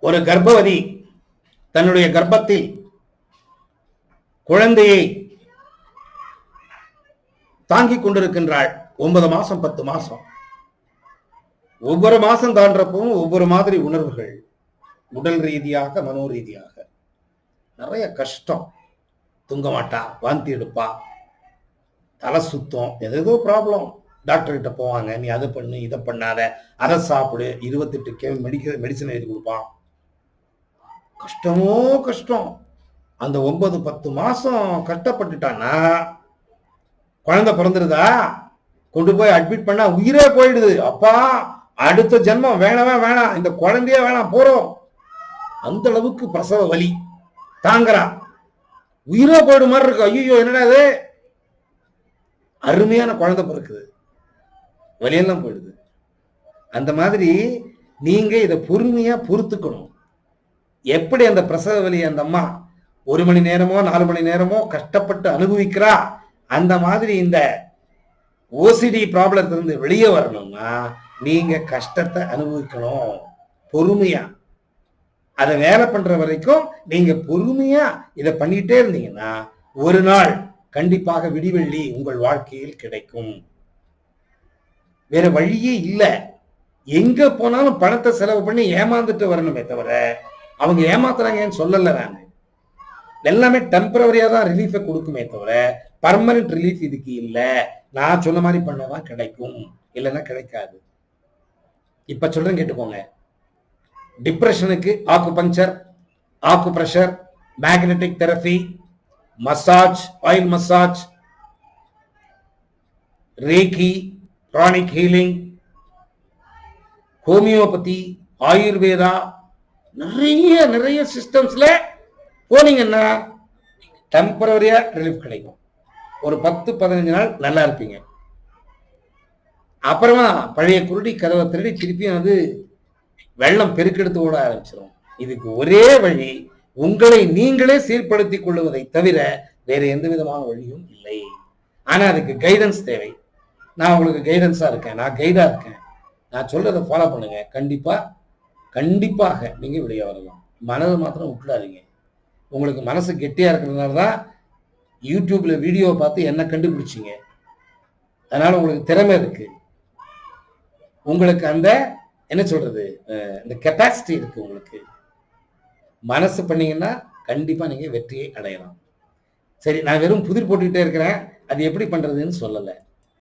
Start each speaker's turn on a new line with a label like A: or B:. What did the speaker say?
A: ஒரு கர்ப்பவதி தன்னுடைய கர்ப்பத்தில் குழந்தையை தாங்கிக் கொண்டிருக்கின்றாள். ஒன்பது மாசம் பத்து மாசம். ஒவ்வொரு மாசம் தாண்டப்பவும் ஒவ்வொரு மாதிரி உணர்வுகள். உடல் ரீதியாக மனோ ரீதியாக. நிறைய கஷ்டம். தூங்க மாட்டா வாந்தி எடுப்பா. தலை சுத்தம். எதேதோ ப்ராப்ளம் டாக்டர்கிட்ட போவாங்க. நீ அதை பண்ணு இதை பண்ணாத. அதை சாப்பிடு. இருபத்தெட்டு கே மெடிக்கல் மெடிசன் எழுதி கொடுப்பான். கஷ்டமோ கஷ்டம். அந்த ஒன்பது பத்து மாசம் கஷ்டப்பட்டுட்டான்னா குழந்தை பிறந்துருதா? கொண்டு போய் அட்மிட் பண்ணா உயிரே போயிடுது. அப்பா அடுத்த ஜென்மம் வேணவே வேணாம். இந்த குழந்தையே வேணாம் போறோம். அந்த அளவுக்கு பிரசவ வலி. தாங்குறா. உயிரே போயிடு மாதிரி இருக்கு. ஐயோ என்னடா இது? அருமையான குழந்தை பிறக்குது. வலியெல்லாம் போயிடுது. அந்த மாதிரி நீங்க இதை பொறுமையா பொறுத்துக்கணும். எப்படி அந்த பிரசவ வலி அந்த அம்மா ஒரு மணி நேரமோ நாலு மணி நேரமோ கஷ்டப்பட்டு அனுபவிக்கிறா? அந்த மாதிரி இந்த ஓசிடி ப்ராப்ளத்திலிருந்து வெளியே வரணும்னா நீங்க கஷ்டத்தை அனுபவிக்கணும். பொறுமையா. அதை வேலை பண்ற வரைக்கும் நீங்க பொறுமையா இதை பண்ணிட்டே இருந்தீங்கன்னா ஒரு நாள் கண்டிப்பாக விடிவெள்ளி உங்கள் வாழ்க்கையில் கிடைக்கும். வேற வழியே இல்லை. எங்க போனாலும் பணத்தை செலவு பண்ணி ஏமாந்துட்டு வரணுமே தவிர அவங்க ஏமாத்துறாங்கன்னு சொல்லல நான். எல்லாமே டெம்பரவரியா தான் ரிலீஃபை கொடுக்குமே தவிர பர்மனன்ட் ரிலீஃப் இதுக்கு இல்லை. நான் சொன்ன மாதிரி பண்ணதான் கிடைக்கும். இல்லைன்னா கிடைக்காது. இப்ப சொல்றேன் கேட்டுக்கோங்க. டிப்ரெஷனுக்கு acupuncture acupressure magnetic therapy massage oil massage reiki chronic healing homeopathy Ayurveda நிறைய நிறைய சிஸ்டம்ஸ்ல போனீங்கன்னா டெம்பரரியா ரிலீஃப் கிடைக்கும். ஒரு பத்து பதினஞ்சு நாள் நல்லா இருப்பீங்க. அப்புறமா பழைய குருடி கதவை திருடி திருப்பியும் வந்து வெள்ளம் பெருக்கெடுத்து ஓட ஆரம்பிச்சிடும் இதுக்கு ஒரே வழி உங்களை நீங்களே சீர்படுத்திக் கொள்வதை தவிர வேற எந்த விதமான வழியும் இல்லை. ஆனா அதுக்கு கைடன்ஸ் தேவை. நான் உங்களுக்கு கைடன்ஸா இருக்கேன். நான் கைடா இருக்கேன். நான் சொல்றதை ஃபாலோ பண்ணுங்க. கண்டிப்பா கண்டிப்பாக நீங்க வெளியே வரலாம். மனதை மாத்திரம் விட்டுடாதீங்க. உங்களுக்கு மனசு கெட்டியா இருக்கிறதுனால தான் யூடியூப்ல வீடியோ பார்த்து என்ன கண்டுபிடிச்சிங்க. அதனால உங்களுக்கு திறமை இருக்கு. உங்களுக்கு அந்த என்ன சொல்றது இந்த கெப்பாசிட்டி இருக்கு உங்களுக்கு. மனசு பண்ணீங்கன்னா கண்டிப்பா நீங்க வெற்றியை அடையலாம். சரி நான் வெறும் புதிர் போட்டுக்கிட்டே இருக்கிறேன். அது எப்படி பண்றதுன்னு சொல்லலை.